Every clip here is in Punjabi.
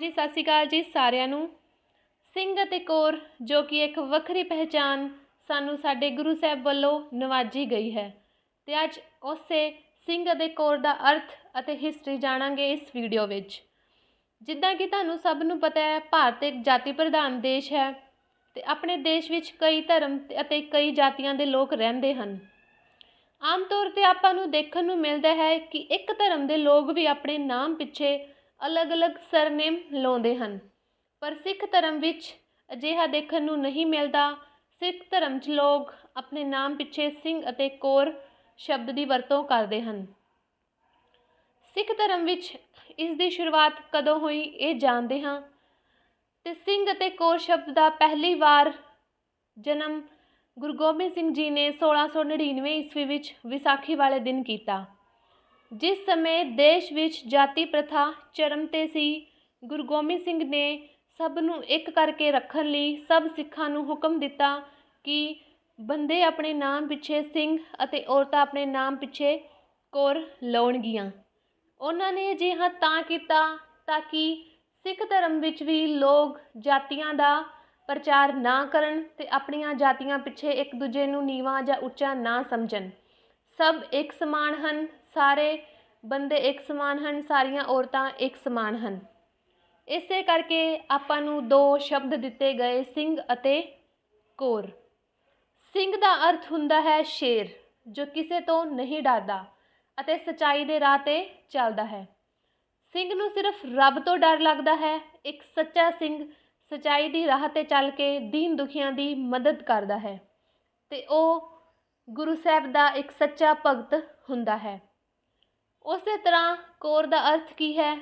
ਜੀ, ਸਤਿ ਸ਼੍ਰੀ ਅਕਾਲ ਜੀ ਸਾਰਿਆਂ ਨੂੰ। ਸਿੰਘ ਅਤੇ ਕੌਰ, ਜੋ ਕਿ ਇੱਕ ਵੱਖਰੀ ਪਹਿਚਾਨ ਸਾਨੂੰ ਸਾਡੇ ਗੁਰੂ ਸਾਹਿਬ ਵੱਲੋਂ ਨਵਾਜੀ ਗਈ ਹੈ। ਤੇ ਅੱਜ ਉਸੇ ਸਿੰਘ ਅਤੇ ਕੌਰ ਦਾ ਅਰਥ ਅਤੇ ਹਿਸਟਰੀ ਜਾਣਾਂਗੇ ਇਸ ਵੀਡੀਓ ਵਿੱਚ। ਜਿੱਦਾਂ ਕਿ ਤੁਹਾਨੂੰ ਸਭ ਨੂੰ ਪਤਾ ਹੈ, ਭਾਰਤ ਇੱਕ ਜਾਤੀ ਪ੍ਰਧਾਨ ਦੇਸ਼ ਹੈ ਤੇ ਆਪਣੇ ਦੇਸ਼ ਵਿੱਚ ਕਈ ਧਰਮ ਅਤੇ ਕਈ ਜਾਤੀਆਂ ਦੇ ਲੋਕ ਰਹਿੰਦੇ ਹਨ। ਆਮ ਤੌਰ ਤੇ ਆਪਾਂ ਨੂੰ ਦੇਖਣ ਨੂੰ ਮਿਲਦਾ ਹੈ ਕਿ ਇੱਕ ਧਰਮ ਦੇ ਲੋਕ ਵੀ ਆਪਣੇ ਨਾਮ ਪਿੱਛੇ ਅਲੱਗ-ਅਲੱਗ ਸਰਨੇਮ ਲਾਉਂਦੇ ਹਨ। ਪਰ ਸਿੱਖ ਧਰਮ ਵਿੱਚ ਅਜਿਹਾ ਦੇਖਣ ਨੂੰ ਨਹੀਂ ਮਿਲਦਾ। ਸਿੱਖ ਧਰਮ 'ਚ ਲੋਕ ਆਪਣੇ ਨਾਮ ਪਿੱਛੇ ਸਿੰਘ ਅਤੇ ਕੌਰ ਸ਼ਬਦ ਦੀ ਵਰਤੋਂ ਕਰਦੇ ਹਨ। ਸਿੱਖ ਧਰਮ ਵਿੱਚ ਇਸ ਦੀ ਸ਼ੁਰੂਆਤ ਕਦੋਂ ਹੋਈ ਇਹ ਜਾਣਦੇ ਹਾਂ। ਤੇ ਸਿੰਘ ਅਤੇ ਕੌਰ ਸ਼ਬਦ ਦਾ ਪਹਿਲੀ ਵਾਰ ਜਨਮ ਗੁਰੂ ਗੋਬਿੰਦ ਸਿੰਘ ਜੀ ਨੇ 1699 ਈਸਵੀ ਵਿੱਚ ਵਿਸਾਖੀ ਵਾਲੇ ਦਿਨ ਕੀਤਾ। ਜਿਸ ਸਮੇਂ ਦੇਸ਼ ਵਿੱਚ ਜਾਤੀ ਪ੍ਰਥਾ, ਚਰਮ ਤੇ ਸੀ, ਗੁਰੂ ਗੋਬਿੰਦ ਸਿੰਘ ਨੇ ਸਭ ਨੂੰ ਇੱਕ ਕਰਕੇ ਰੱਖਣ ਲਈ ਸਭ ਸਿੱਖਾਂ ਨੂੰ ਹੁਕਮ ਦਿੱਤਾ ਕਿ ਬੰਦੇ ਆਪਣੇ ਨਾਮ ਪਿੱਛੇ ਸਿੰਘ ਅਤੇ ਔਰਤਾਂ ਆਪਣੇ ਨਾਮ ਪਿੱਛੇ ਕੌਰ ਲਾਉਣਗੀਆਂ। ਉਹਨਾਂ ਨੇ ਅਜਿਹਾ ਤਾਂ ਕੀਤਾ ਤਾਂ ਕਿ ਸਿੱਖ ਧਰਮ ਵਿੱਚ ਵੀ ਲੋਕ ਜਾਤੀਆਂ ਦਾ ਪ੍ਰਚਾਰ ਨਾ ਕਰਨ ਤੇ ਆਪਣੀਆਂ ਜਾਤੀਆਂ ਪਿੱਛੇ ਇੱਕ ਦੂਜੇ ਨੂੰ ਨੀਵਾਂ ਜਾਂ ਉੱਚਾ ਨਾ ਸਮਝਣ। ਸਭ ਇੱਕ ਸਮਾਨ ਹਨ ਸਾਰੇ ਬੰਦੇ ਇੱਕ ਸਮਾਨ ਹਨ, ਸਾਰੀਆਂ ਔਰਤਾਂ ਇੱਕ ਸਮਾਨ ਹਨ। ਇਸੇ ਕਰਕੇ ਆਪਾਂ ਨੂੰ ਦੋ ਸ਼ਬਦ ਦਿੱਤੇ ਗਏ, ਸਿੰਘ ਅਤੇ ਕੌਰ। ਸਿੰਘ ਦਾ ਅਰਥ ਹੁੰਦਾ ਹੈ ਸ਼ੇਰ, ਜੋ ਕਿਸੇ ਤੋਂ ਨਹੀਂ ਡਰਦਾ ਅਤੇ ਸਚਾਈ ਦੇ ਰਾਹ ਤੇ ਚੱਲਦਾ ਹੈ। ਸਿੰਘ ਨੂੰ ਸਿਰਫ ਰੱਬ ਤੋਂ ਡਰ ਲੱਗਦਾ ਹੈ, ਇੱਕ ਸੱਚਾ ਸਿੰਘ ਸਚਾਈ ਦੀ ਰਾਹ ਤੇ ਚੱਲ ਕੇ ਦੀਨ ਦੁਖੀਆਂ ਦੀ ਮਦਦ ਕਰਦਾ ਹੈ ਤੇ ਉਹ ਗੁਰੂ ਸਾਹਿਬ ਦਾ ਇੱਕ ਸੱਚਾ ਭਗਤ ਹੁੰਦਾ ਹੈ। ਉਸੇ ਤਰ੍ਹਾਂ ਕੌਰ ਦਾ ਅਰਥ ਕੀ ਹੈ?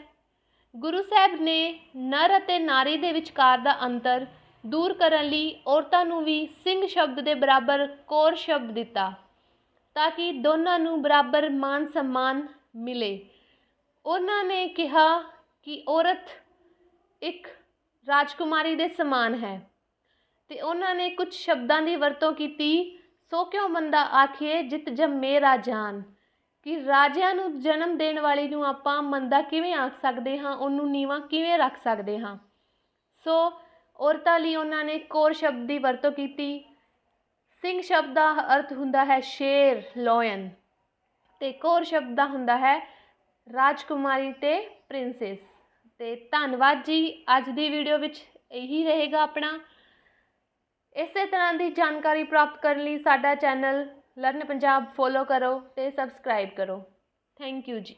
ਗੁਰੂ ਸਾਹਿਬ ਨੇ ਨਰ ਅਤੇ ਨਾਰੀ ਦੇ ਵਿਚਕਾਰ ਦਾ ਅੰਤਰ ਦੂਰ ਕਰਨ ਲਈ ਔਰਤਾਂ ਨੂੰ ਵੀ ਸਿੰਘ ਸ਼ਬਦ ਦੇ ਬਰਾਬਰ ਕੌਰ ਸ਼ਬਦ ਦਿੱਤਾ ਤਾਂ ਕਿ ਦੋਨਾਂ ਨੂੰ ਬਰਾਬਰ ਮਾਨ ਸਨਮਾਨ ਮਿਲੇ। ਉਹਨਾਂ ਨੇ ਕਿਹਾ ਕਿ ਔਰਤ ਇੱਕ ਰਾਜਕੁਮਾਰੀ ਦੇ ਸਮਾਨ ਹੈ ਤੇ ਉਹਨਾਂ ਨੇ ਕੁਝ ਸ਼ਬਦਾਂ ਦੀ ਵਰਤੋਂ ਕੀਤੀ, ਸੋ ਕਿਉਂ ਮੰਦਾ ਆਖੀਏ ਜਿਤ ਜੰਮੇ ਰਾਜਾਨ। ਕਿ ਰਾਜਿਆਂ ਨੂੰ ਜਨਮ ਦੇਣ ਵਾਲੀ ਨੂੰ ਆਪਾਂ ਮੰਦਾ ਕਿਵੇਂ ਆਖ ਸਕਦੇ ਹਾਂ? ਉਹਨੂੰ ਨੀਵਾਂ ਕਿਵੇਂ ਰੱਖ ਸਕਦੇ ਹਾਂ? ਸੋ ਔਰਤਾਂ ਲਈ ਉਹਨਾਂ ਨੇ ਕੌਰ ਸ਼ਬਦ ਦੀ ਵਰਤੋਂ ਕੀਤੀ। ਸਿੰਘ ਸ਼ਬਦ ਦਾ ਅਰਥ ਹੁੰਦਾ ਹੈ ਸ਼ੇਰ, ਲੋਇਨ। ਤੇ ਕੌਰ ਸ਼ਬਦ ਦਾ ਹੁੰਦਾ ਹੈ ਰਾਜਕੁਮਾਰੀ ਤੇ ਪ੍ਰਿੰਸੈਸ। ਤੇ ਧੰਨਵਾਦ ਜੀ, ਅੱਜ ਦੀ ਵੀਡੀਓ ਵਿੱਚ ਇਹੀ ਰਹੇਗਾ ਆਪਣਾ। ਇਸੇ ਤਰ੍ਹਾਂ ਦੀ ਜਾਣਕਾਰੀ ਪ੍ਰਾਪਤ ਕਰਨ ਲਈ ਸਾਡਾ ਚੈਨਲ ਲਰਨ ਪੰਜਾਬ ਫੋਲੋ ਕਰੋ ਤੇ ਸਬਸਕ੍ਰਾਈਬ ਕਰੋ। ਥੈਂਕ ਯੂ ਜੀ।